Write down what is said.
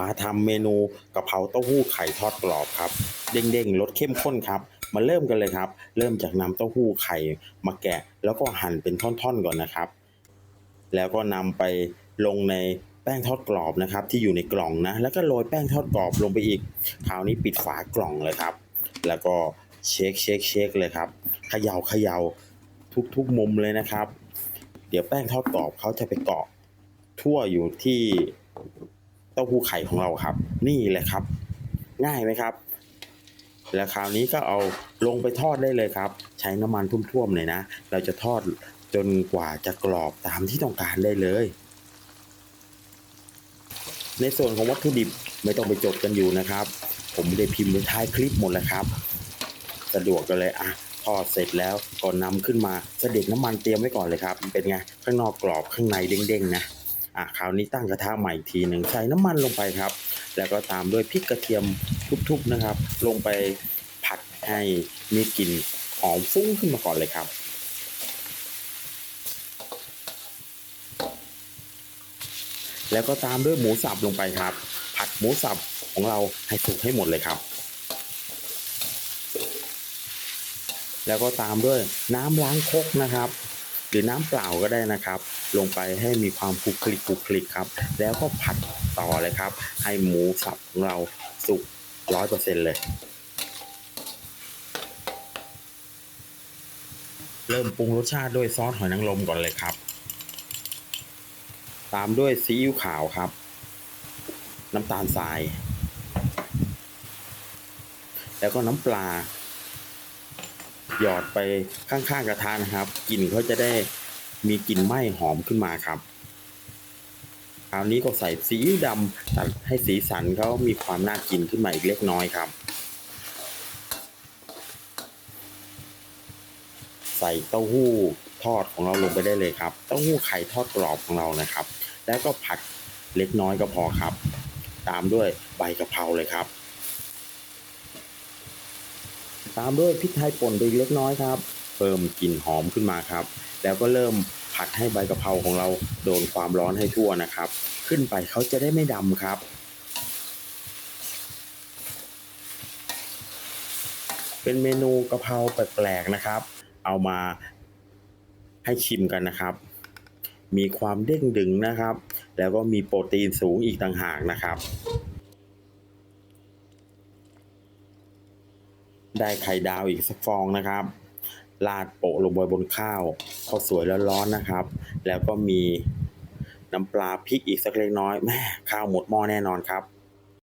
มาทำเมนูกะเพราเต้าหู้ไข่ทอดกรอบครับ เด้งๆรสเข้มข้นครับ มาเริ่มกันเลยครับ เริ่มจากนำเต้าหู้ไข่มาแกะ แล้วก็หั่นเป็นท่อนๆก่อนนะครับ แล้วก็นำไปลงในแป้งทอดกรอบนะครับ ที่อยู่ในกล่องนะ แล้วก็โรยแป้งทอดกรอบลงไปอีก คราวนี้ปิดฝากล่องเลยครับ แล้วก็เช็คเช็คเช็คเลยครับเขย่าเขย่าทุกๆมุมเลยนะครับ เดี๋ยวแป้งทอดกรอบเขาจะไปเกาะทั่วอยู่ที่ เต้าหู้ไข่ของเราครับ นี่แหละครับ ง่ายไหมครับ แล้วคราวนี้ก็เอาลงไปทอดได้เลยครับ ใช้น้ำมันท่วมๆเลยนะ เราจะทอดจนกว่าจะกรอบตามที่ต้องการได้เลย ในส่วนของวัตถุดิบไม่ต้องไปจดกันอยู่นะครับ ผมได้พิมพ์ไว้ท้ายคลิปหมดแล้วครับ สะดวกกันเลยอะทอดเสร็จแล้วก็นำขึ้นมาเสด็จน้ำมันเตรียมไว้ก่อนเลยครับ เป็นไง ข้างนอกกรอบข้างในเด้งๆนะ อะคราวนี้ตั้งกระทะใหม่อีกทีหนึ่งใส่น้ำมันลงไปครับ แล้วก็ตามด้วยพริกกระเทียมทุบๆนะครับ ลงไปผัดให้มีกลิ่นหอมฟุ้งขึ้นมาก่อนเลยครับแล้วก็ตามด้วยหมูสับลงไปครับ ผัดหมูสับของเราให้สุกให้หมดเลยครับ แล้วก็ตามด้วยน้ำล้างคกนะครับ หรือน้ำเปล่าก็ได้นะครับ ลงไปให้มีความคลุกคลิกคลุกคลิกครับ แล้วก็ผัดต่อเลยครับ ให้หมูสับของเราสุกร้อยเปอร์เซ็นต์เลย เริ่มปรุงรสชาติด้วยซอสหอยนางรมก่อนเลยครับ ตามด้วยซีอิ๊วขาวครับ น้ำตาลทราย แล้วก็น้ำปลา หยอดไปข้างๆกระทะนะครับกลิ่นเขาจะได้มีกลิ่นไหม้หอมขึ้นมาครับคราวนี้ก็ใส่ซีอิ๊วดำตัดให้สีสันเขามีความน่ากินขึ้นมาอีกเล็กน้อยครับ ใส่เต้าหู้ทอดของเราลงไปได้เลยครับ เต้าหู้ไข่ทอดกรอบของเรานะครับ แล้วก็ผัดเล็กน้อยก็พอครับ ตามด้วยใบกะเพราเลยครับ ตามด้วยพริกไทยป่นไปเล็กน้อยครับ เพิ่มกลิ่นหอมขึ้นมาครับ แล้วก็เริ่มผัดให้ใบกะเพราของเราโดนความร้อนให้ทั่วนะครับ ขึ้นไปเขาจะได้ไม่ดำครับ เป็นเมนูกะเพราแปลกๆนะครับ เอามาให้ชิมกันนะครับ มีความเด้งดึงนะครับ แล้วก็มีโปรตีนสูงอีกต่างหากนะครับ ได้ไข่ดาวอีกสักฟองนะครับราดโปะลงไปบนข้าวข้าวสวยแล้วร้อนๆนะครับ แล้วก็มีน้ำปลาพริกอีกสักเล็กน้อยแม่ข้าวหมดหม้อแน่นอนครับ